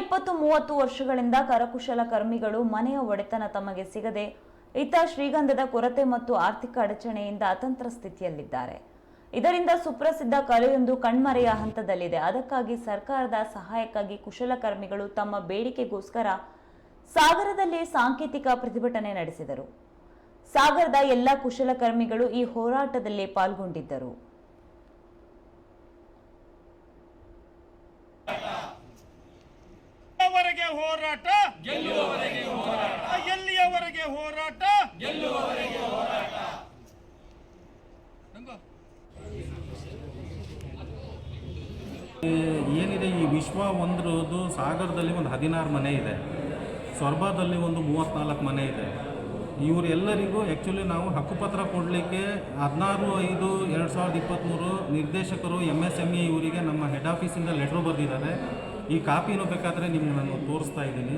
ಇಪ್ಪತ್ತು ಮೂವತ್ತು ವರ್ಷಗಳಿಂದ ಕರಕುಶಲ ಕರ್ಮಿಗಳು ಮನೆಯ ಒಡೆತನ ತಮಗೆ ಸಿಗದೆ ಇತ್ತ ಶ್ರೀಗಂಧದ ಕೊರತೆ ಮತ್ತು ಆರ್ಥಿಕ ಅಡಚಣೆಯಿಂದ ಅತಂತ್ರ ಸ್ಥಿತಿಯಲ್ಲಿದ್ದಾರೆ. ಇದರಿಂದ ಸುಪ್ರಸಿದ್ಧ ಕಲೆಯೊಂದು ಕಣ್ಮರೆಯ ಹಂತದಲ್ಲಿದೆ. ಅದಕ್ಕಾಗಿ ಸರ್ಕಾರದ ಸಹಾಯಕ್ಕಾಗಿ ಕುಶಲಕರ್ಮಿಗಳು ತಮ್ಮ ಬೇಡಿಕೆಗೋಸ್ಕರ ಸಾಗರದಲ್ಲಿ ಸಾಂಕೇತಿಕ ಪ್ರತಿಭಟನೆ ನಡೆಸಿದರು. ಸಾಗರದ ಎಲ್ಲ ಕುಶಲಕರ್ಮಿಗಳು ಈ ಹೋರಾಟದಲ್ಲಿ ಪಾಲ್ಗೊಂಡಿದ್ದರು ಎಲ್ಲಿಯವರೆಗೆ ಹೋರಾಟ? ಗೆಲ್ಲುವವರೆಗೆ ಹೋರಾಟ. ಎಲ್ಲಿಯವರೆಗೆ ಹೋರಾಟ? ಗೆಲ್ಲುವವರೆಗೆ ಹೋರಾಟ. ಏನಿದೆ ಈ ವಿಶ್ವ ಒಂದ್ರದ್ದು ಸಾಗರದಲ್ಲಿ ಒಂದು ಹದಿನಾರು ಮನೆ ಇದೆ. ಸ್ವರ್ಭದಲ್ಲಿ ಒಂದು ಮೂವತ್ತ್ನಾಲ್ಕು ಮನೆ ಇದೆ. ಇವರೆಲ್ಲರಿಗೂ ಆ್ಯಕ್ಚುಲಿ ನಾವು ಹಕ್ಕುಪತ್ರ ಕೊಡಲಿಕ್ಕೆ ಹದಿನಾರು ಐದು ಎರಡು ಸಾವಿರದ ಇಪ್ಪತ್ತ್ಮೂರು ನಿರ್ದೇಶಕರು ಎಂ ಎಸ್ ಎಂ ಇ ಇವರಿಗೆ ನಮ್ಮ ಹೆಡ್ ಆಫೀಸಿಂದ ಲೆಟ್ರು ಬರೆದಿದ್ದಾರೆ. ಈ ಕಾಪಿನೂ ಬೇಕಾದರೆ ನಿಮ್ಗೆ ನಾನು ತೋರಿಸ್ತಾ ಇದ್ದೀನಿ.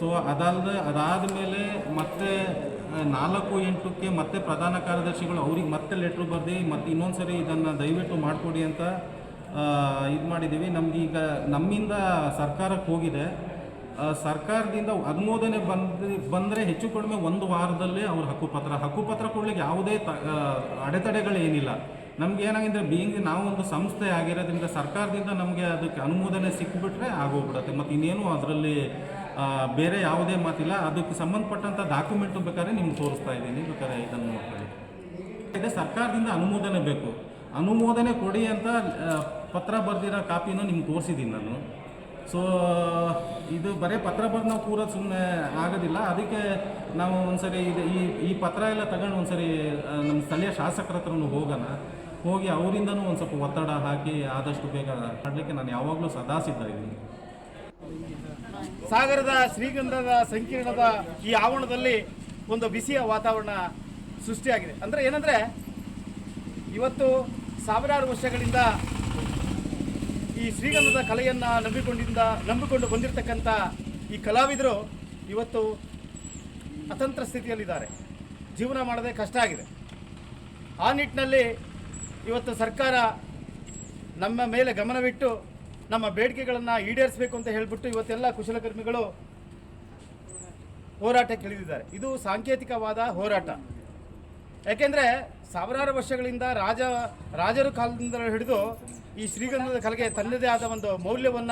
ಸೊ ಅದಲ್ಲದೆ ಅದಾದ ಮೇಲೆ ಮತ್ತೆ ನಾಲ್ಕು, ಎಂಟಕ್ಕೆ ಮತ್ತೆ ಪ್ರಧಾನ ಕಾರ್ಯದರ್ಶಿಗಳು ಅವ್ರಿಗೆ ಮತ್ತೆ ಲೆಟ್ರ್ ಬರೆದು, ಮತ್ತೆ ಇನ್ನೊಂದು ಸರಿ ಇದನ್ನು ದಯವಿಟ್ಟು ಮಾಡಿಕೊಡಿ ಅಂತ ಇದು ಮಾಡಿದ್ದೀವಿ. ನಮಗೀಗ ನಮ್ಮಿಂದ ಸರ್ಕಾರಕ್ಕೆ ಹೋಗಿದೆ. ಸರ್ಕಾರದಿಂದ ಅನುಮೋದನೆ ಬಂದು, ಬಂದರೆ ಹೆಚ್ಚು ಕಡಿಮೆ ಒಂದು ವಾರದಲ್ಲೇ ಅವ್ರ ಹಕ್ಕುಪತ್ರ ಹಕ್ಕುಪತ್ರ ಕೊಡಲಿಕ್ಕೆ ಯಾವುದೇ ತ ಅಡೆತಡೆಗಳೇನಿಲ್ಲ. ನಮ್ಗೆ ಏನಾಗಿದೆ ಬೀಯಿಂಗ್ ನಾವು ಒಂದು ಸಂಸ್ಥೆ ಆಗಿರೋದ್ರಿಂದ ಸರ್ಕಾರದಿಂದ ನಮಗೆ ಅದಕ್ಕೆ ಅನುಮೋದನೆ ಸಿಕ್ಕಿಬಿಟ್ರೆ ಆಗೋಗ್ಬಿಡುತ್ತೆ. ಮತ್ತು ಇನ್ನೇನು ಅದರಲ್ಲಿ ಬೇರೆ ಯಾವುದೇ ಮಾತಿಲ್ಲ. ಅದಕ್ಕೆ ಸಂಬಂಧಪಟ್ಟಂಥ ಡಾಕ್ಯುಮೆಂಟು ಬೇಕಾದ್ರೆ ನಿಮ್ಗೆ ತೋರಿಸ್ತಾ ಇದ್ದೀನಿ. ಬೇಕಾದ್ರೆ ಇದನ್ನು ನೋಡ್ಕೊಳ್ಳಿ. ಇದೆ, ಸರ್ಕಾರದಿಂದ ಅನುಮೋದನೆ ಬೇಕು. ಅನುಮೋದನೆ ಕೊಡಿ ಅಂತ ಪತ್ರ ಬರೆದಿರೋ ಕಾಪಿನೂ ನಿಮ್ಗೆ ತೋರಿಸಿದ್ದೀನಿ ನಾನು. ಸೊ ಇದು ಬರೀ ಪತ್ರ ಬರೆದು ನಾವು ಪೂರ ಸುಮ್ಮನೆ ಆಗೋದಿಲ್ಲ. ಅದಕ್ಕೆ ನಾವು ಒಂದ್ಸರಿ ಇದು ಈ ಈ ಪತ್ರ ಎಲ್ಲ ತಗೊಂಡು ಒಂದ್ಸರಿ ನಮ್ಮ ಸ್ಥಳೀಯ ಶಾಸಕರ ಹತ್ರನೂ ಹೋಗೋಣ. ಹೋಗಿ ಅವರಿಂದನೂ ಒಂದು ಸ್ವಲ್ಪ ಒತ್ತಡ ಹಾಕಿ ಆದಷ್ಟು ಬೇಗ ಮಾಡಲಿಕ್ಕೆ ನಾನು ಯಾವಾಗಲೂ ಸದಾ ಸಿದ್ಧ ಇದ್ದೀನಿ ಸಾಗರದ ಶ್ರೀಗಂಧದ ಸಂಕೀರ್ಣದ ಈ ಆವರಣದಲ್ಲಿ ಒಂದು ಬಿಸಿಯ ವಾತಾವರಣ ಸೃಷ್ಟಿಯಾಗಿದೆ. ಅಂದರೆ ಏನಂದರೆ, ಇವತ್ತು ಸಾವಿರಾರು ವರ್ಷಗಳಿಂದ ಈ ಶ್ರೀಗಂಧದ ಕಲೆಯನ್ನು ನಂಬಿಕೊಂಡಿಂದ, ನಂಬಿಕೊಂಡು ಬಂದಿರತಕ್ಕಂಥ ಈ ಕಲಾವಿದರು ಇವತ್ತು ಅತಂತ್ರ ಸ್ಥಿತಿಯಲ್ಲಿದ್ದಾರೆ. ಜೀವನ ಮಾಡೋದೇ ಕಷ್ಟ ಆಗಿದೆ. ಆ ನಿಟ್ಟಿನಲ್ಲಿ ಇವತ್ತು ಸರ್ಕಾರ ನಮ್ಮ ಮೇಲೆ ಗಮನವಿಟ್ಟು ನಮ್ಮ ಬೇಡಿಕೆಗಳನ್ನು ಈಡೇರಿಸಬೇಕು ಅಂತ ಹೇಳಿಬಿಟ್ಟು ಇವತ್ತೆಲ್ಲ ಕುಶಲಕರ್ಮಿಗಳು ಹೋರಾಟಕ್ಕೆ ಇಳಿದಿದ್ದಾರೆ ಇದು ಸಾಂಕೇತಿಕವಾದ ಹೋರಾಟ. ಯಾಕೆಂದರೆ ಸಾವಿರಾರು ವರ್ಷಗಳಿಂದ ರಾಜ, ರಾಜರ ಕಾಲದಿಂದ ಹಿಡಿದು ಈ ಶ್ರೀಗಂಧದ ಕಲೆಗೆ ತನ್ನದೇ ಆದ ಒಂದು ಮೌಲ್ಯವನ್ನು